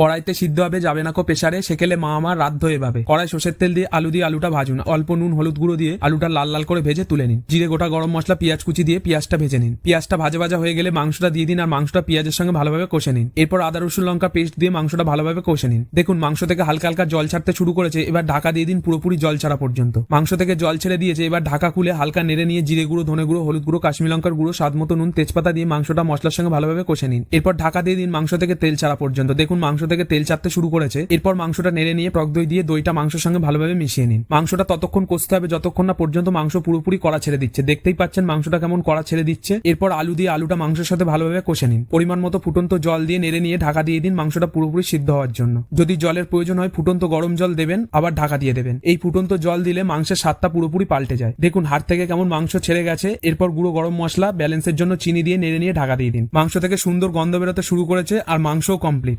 কড়াইতে সিদ্ধ হবে যাবে না কো প্রেসারে সেকেলে মা আমার রাধ্য এভাবে। কড়াই সর্ষের তেল দিয়ে আলু দিয়ে আলুটা ভাজুন। অল্প নুন, হলুদ গুঁড়ো দিয়ে আলুটা লাল লাল করে ভেজে তুলে নিন। জিরে গোটা গরম মশলা, পেঁয়াজ কুচি দিয়ে পেঁয়াজটা ভেজে নিন। পেঁয়াজটা ভাজা ভাজা হয়ে গেলে মাংসটা দিয়ে দিন আর মাংসটা পেঁয়াজের সঙ্গে ভালোভাবে কষে নিন। এরপর আদা, রসুন, লঙ্কা পেস্ট দিয়ে মাংসটা ভালোভাবে কষে নিন। দেখুন, মাংস থেকে হালকা হালকা জল ছাড়তে শুরু করেছে, এবার ঢাকা দিয়ে দিন পুরোপুরি জল ছাড়া পর্যন্ত। মাংস থেকে জল ছেড়ে দিয়েছে, এবার ঢাকা খুলে হালকা নেড়ে নিয়ে জিরে গুঁড়ো, ধনে গুঁড়ো, হলুদ গুঁড়ো, কাশ্মীর লঙ্কার গুঁড়ো, স্বাদ মতো নুন, তেজপাতা দিয়ে মাংসটা মশলার সঙ্গে ভালোভাবে কষে নিন। এরপর ঢাকা দিয়ে দিন মাংস থেকে তেল ছাড়া পর্যন্ত। দেখুন, মাংস থেকে তেল ছাড়তে শুরু করেছে। এরপর মাংসটা নেড়ে নিয়ে টক দই দিয়ে দইটা মাংসের সঙ্গে ভালোভাবে মিশিয়ে নিন। মাংসটা ততক্ষণ কষতে হবে, যতক্ষণ না পর্যন্ত মাংস পুরোপুরি কড়া ছেড়ে দিচ্ছে। দেখতেই পাচ্ছেন মাংসটা কেমন কড়া ছেড়ে দিচ্ছে। এরপর আলু দিয়ে আলুটা মাংসের সাথে ভালোভাবে কষে নিন। পরিমাণ মতো ফুটন্ত জল দিয়ে নেড়ে নিয়ে ঢাকা দিয়ে দিন মাংসটা পুরোপুরি সিদ্ধ হওয়ার জন্য। যদি জলের প্রয়োজন হয়, ফুটন্ত গরম জল দেবেন, আবার ঢাকা দিয়ে দেবেন। এই ফুটন্ত জল দিলে মাংসের স্বাদটা পুরোপুরি পাল্টে যায়। দেখুন, হাড় থেকে কেমন মাংস ছেড়ে গেছে। এরপর গুঁড়ো গরম মশলা, ব্যালেন্সের জন্য চিনি দিয়ে নেড়ে নিয়ে ঢাকা দিয়ে দিন। মাংস থেকে সুন্দর গন্ধ বেরোতে শুরু করেছে, আর মাংসও কমপ্লিট।